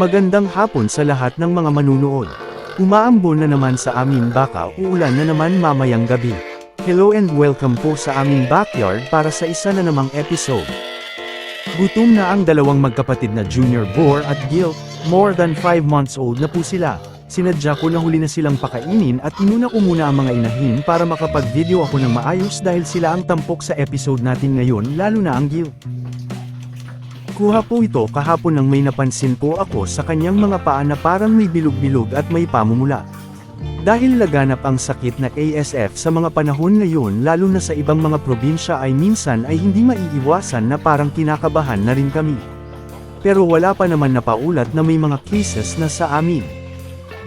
Magandang hapon sa lahat ng mga manunood. Umaambon na naman sa amin baka uulan na naman mamayang gabi. Hello and welcome po sa aming backyard para sa isa na namang episode. Gutom na ang dalawang magkapatid na Junior Boar at Gil, more than 5 months old na po sila. Sinadya ko na huli na silang pakainin at inuna ko muna ang mga inahin para makapag-video ako ng maayos dahil sila ang tampok sa episode natin ngayon lalo na ang Gil. Kuha po ito kahapon nang may napansin po ako sa kanyang mga paa na parang may bilog-bilog at may pamumula. Dahil laganap ang sakit na ASF sa mga panahon ngayon lalo na sa ibang mga probinsya ay minsan ay hindi maiiwasan na parang kinakabahan na rin kami. Pero wala pa naman napaulat na may mga cases na sa amin.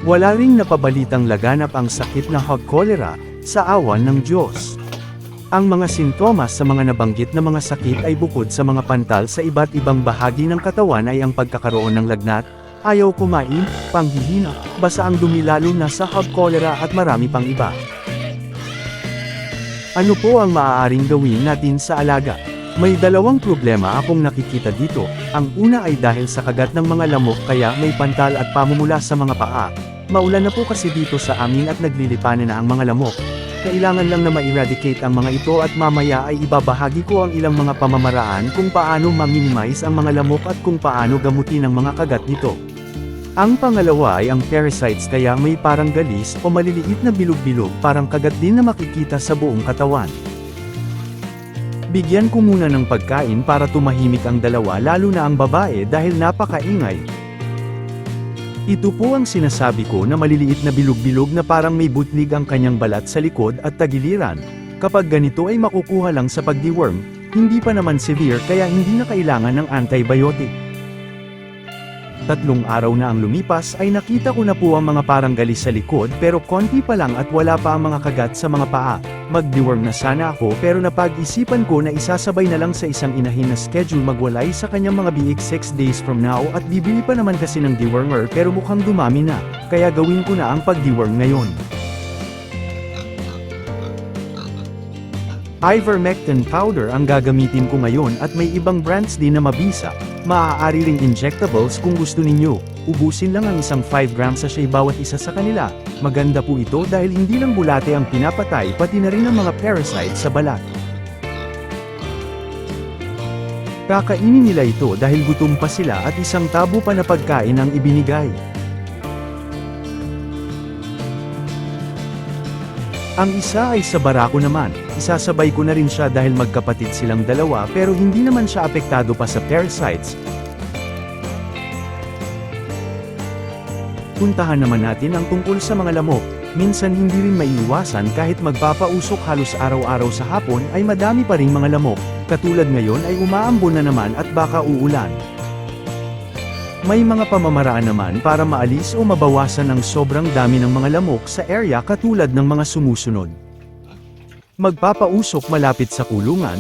Wala ring napabalitang laganap ang sakit na hog cholera, sa awan ng Diyos. Ang mga sintomas sa mga nabanggit na mga sakit ay bukod sa mga pantal sa iba't ibang bahagi ng katawan ay ang pagkakaroon ng lagnat, ayaw kumain, panghihina, basa ang dumi lalo na sa hog cholera at marami pang iba. Ano po ang maaaring gawin natin sa alaga? May dalawang problema akong nakikita dito. Ang una ay dahil sa kagat ng mga lamok kaya may pantal at pamumula sa mga paa. Maulan na po kasi dito sa amin at naglilipanan na ang mga lamok. Kailangan lang na ma-eradicate ang mga ito at mamaya ay ibabahagi ko ang ilang mga pamamaraan kung paano ma-minimize ang mga lamok at kung paano gamutin ang mga kagat nito. Ang pangalawa ay ang parasites kaya may parang galis o maliliit na bilog-bilog parang kagat din na makikita sa buong katawan. Bigyan ko muna ng pagkain para tumahimik ang dalawa lalo na ang babae dahil napakaingay. Ito po ang sinasabi ko na maliliit na bilog-bilog na parang may butlig ang kanyang balat sa likod at tagiliran. Kapag ganito ay makukuha lang sa pag-deworm, hindi pa naman severe kaya hindi na kailangan ng antibiotic. Tatlong araw na ang lumipas ay nakita ko na po ang mga parang galis sa likod pero konti pa lang at wala pa ang mga kagat sa mga paa. Mag-deworm na sana ako pero napag-isipan ko na isasabay na lang sa isang inahin na schedule magwalay sa kanyang mga biik 6 days from now at bibili pa naman kasi ng dewormer pero mukhang dumami na, kaya gawin ko na ang pag-deworm ngayon. Ivermectin powder ang gagamitin ko ngayon at may ibang brands din na mabisa. Maaari ring injectables kung gusto ninyo. Ubusin lang ang isang 5 grams sachet bawat isa sa kanila. Maganda po ito dahil hindi lang bulate ang pinapatay pati na rin ang mga parasites sa balat. Kakainin nila ito dahil gutom pa sila at isang tabo pa na pagkain ang ibinigay. Ang isa ay sa barako naman, isasabay ko na rin siya dahil magkapatid silang dalawa pero hindi naman siya apektado pa sa parasites. Puntahan naman natin ang tungkol sa mga lamok. Minsan hindi rin maiiwasan kahit magpapausok halos araw-araw sa hapon ay madami pa ring mga lamok. Katulad ngayon ay umaambon na naman at baka uulan. May mga pamamaraan naman para maalis o mabawasan ang sobrang dami ng mga lamok sa area katulad ng mga sumusunod. Magpapausok malapit sa kulungan,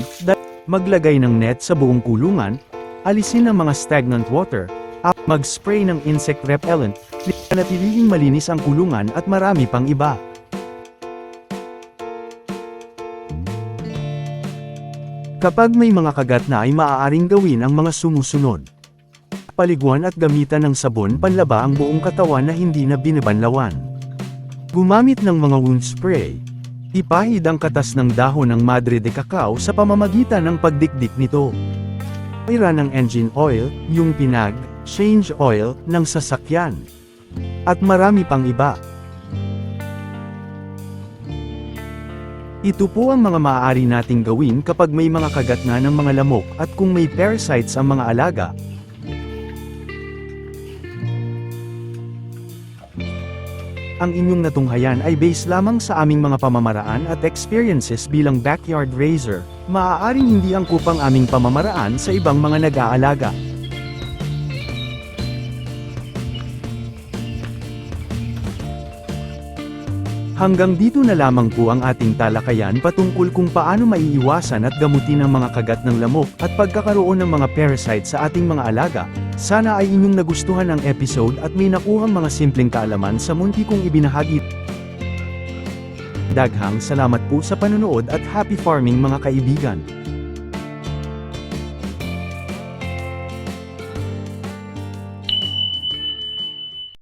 maglagay ng net sa buong kulungan, alisin ang mga stagnant water, at mag-spray ng insect repellent, panatiling malinis ang kulungan at marami pang iba. Kapag may mga kagat na ay maaaring gawin ang mga sumusunod paliguan at gamitan ng sabon panlaba ang buong katawan na hindi na binabanlawan. Gumamit ng mga wound spray. Ipahid ang katas ng dahon ng madre de cacao sa pamamagitan ng pagdikdik nito. Ira ng engine oil, yung pinag, change oil, ng sasakyan. At marami pang iba. Ito po ang mga maaari nating gawin kapag may mga kagat nga ng mga lamok at kung may parasites ang mga alaga, ang inyong natunghayan ay base lamang sa aming mga pamamaraan at experiences bilang backyard raiser, maaaring hindi angkop ang aming pamamaraan sa ibang mga nag-aalaga. Hanggang dito na lamang po ang ating talakayan patungkol kung paano maiiwasan at gamutin ang mga kagat ng lamok at pagkakaroon ng mga parasite sa ating mga alaga. Sana ay inyong nagustuhan ang episode at may nakuhang mga simpleng kaalaman sa munti kong ibinahagi. Daghang salamat po sa panonood at happy farming mga kaibigan.